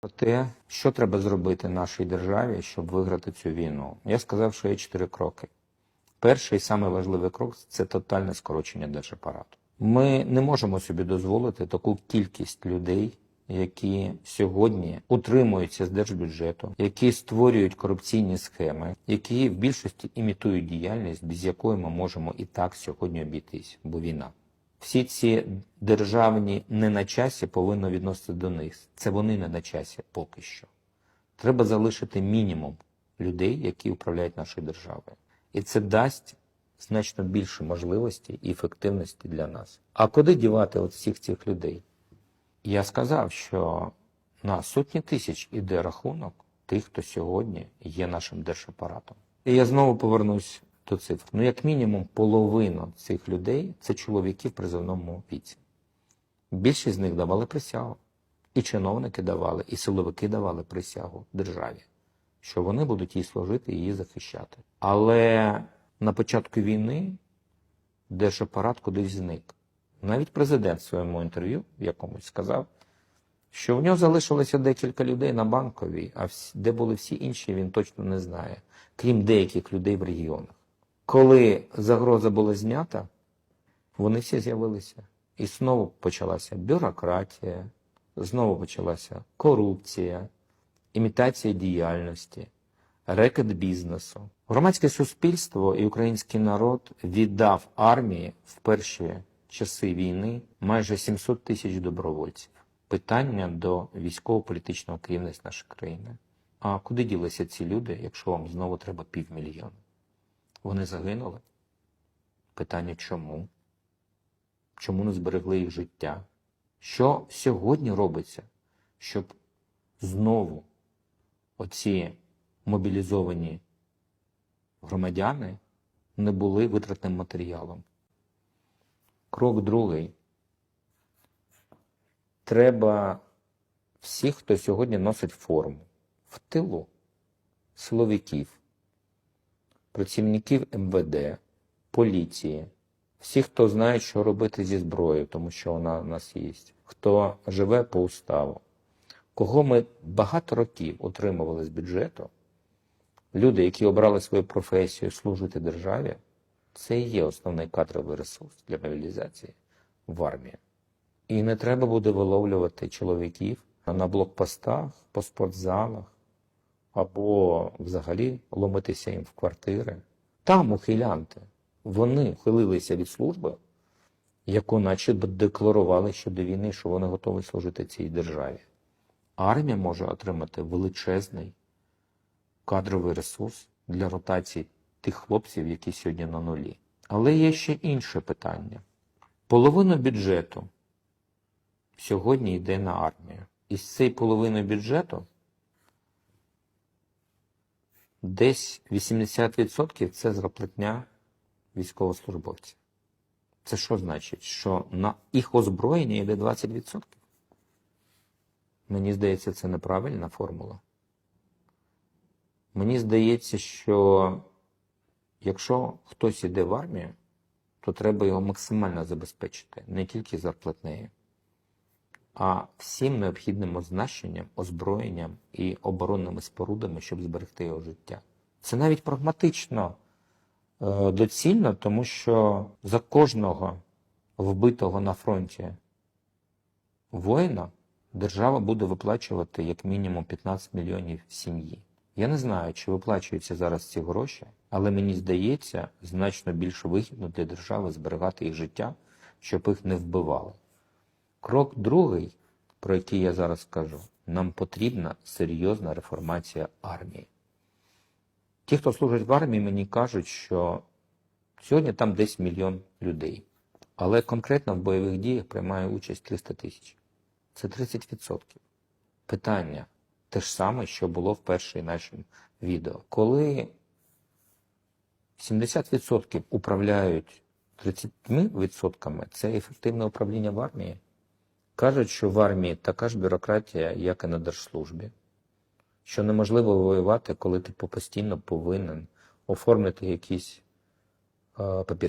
Про те, що треба зробити нашій державі, щоб виграти цю війну. Я сказав, що є чотири кроки. Перший і самий важливий крок це тотальне скорочення держапарату. Ми не можемо собі дозволити таку кількість людей, які сьогодні утримуються з держбюджету, які створюють корупційні схеми, які в більшості імітують діяльність, без якої ми можемо і так сьогодні обійтись, бо війна. Всі ці державні не на часі повинно відноситися до них. Це вони не на часі поки що. Треба залишити мінімум людей, які управляють нашою державою. І це дасть значно більше можливостей і ефективності для нас. А куди дівати от всіх цих людей? Я сказав, що на сотні тисяч іде рахунок тих, хто сьогодні є нашим держапаратом. І я знову повернусь до цифр. Ну, як мінімум, половина цих людей це чоловіки в призовному віці. Більшість з них давали присягу. І чиновники давали, і силовики давали присягу державі, що вони будуть їй служити і її захищати. Але на початку війни держапарат кудись зник. Навіть президент в своєму інтерв'ю якомусь сказав, що в нього залишилося декілька людей на банковій, а де були всі інші, він точно не знає, крім деяких людей в регіонах. Коли загроза була знята, вони всі з'явилися. І знову почалася бюрократія, знову почалася корупція, імітація діяльності, рекет бізнесу. Громадське суспільство і український народ віддав армії в перші часи війни майже 700 тисяч добровольців. Питання до військово-політичного керівництва нашої країни. А куди ділися ці люди, якщо вам знову треба півмільйона? Вони загинули? Питання чому? Чому не зберегли їх життя? Що сьогодні робиться, щоб знову оці мобілізовані громадяни не були витратним матеріалом? Крок другий. Треба всіх, хто сьогодні носить форму в тилу силовиків, працівників МВД, поліції, всі, хто знає, що робити зі зброєю, тому що вона в нас є, хто живе по уставу, кого ми багато років отримували з бюджету, люди, які обрали свою професію служити державі, це і є основний кадровий ресурс для мобілізації в армії. І не треба буде виловлювати чоловіків на блокпостах, по спортзалах або взагалі ломитися їм в квартири. Там ухилянти. Вони ухилилися від служби, яку наче декларували щодо війни, що вони готові служити цій державі. Армія може отримати величезний кадровий ресурс для ротації тих хлопців, які сьогодні на нулі. Але є ще інше питання. Половина бюджету сьогодні йде на армію. Із цієї половини бюджету десь 80% це зарплатня військовослужбовців. Це що значить? Що на їх озброєння йде 20%? Мені здається, це неправильна формула. Мені здається, що якщо хтось іде в армію, то треба його максимально забезпечити не тільки зарплатнею, а всім необхідним означенням, озброєнням і оборонними спорудами, щоб зберегти його життя. Це навіть прагматично е, доцільно, тому що за кожного вбитого на фронті воїна держава буде виплачувати як мінімум 15 мільйонів сім'ї. Я не знаю, чи виплачуються зараз ці гроші, але мені здається, значно більш вигідно для держави зберігати їх життя, щоб їх не вбивали. Крок другий, про який я зараз кажу, нам потрібна серйозна реформація армії. Ті, хто служить в армії, мені кажуть, що сьогодні там десь мільйон людей, але конкретно в бойових діях приймає участь 300 тисяч. Це 30%. Питання те ж саме, що було в першій нашому відео. Коли 70% управляють 30%, це ефективне управління в армії. Кажуть, що в армії така ж бюрократія, як і на держслужбі, що неможливо воювати, коли ти постійно повинен оформити якісь е, папірці.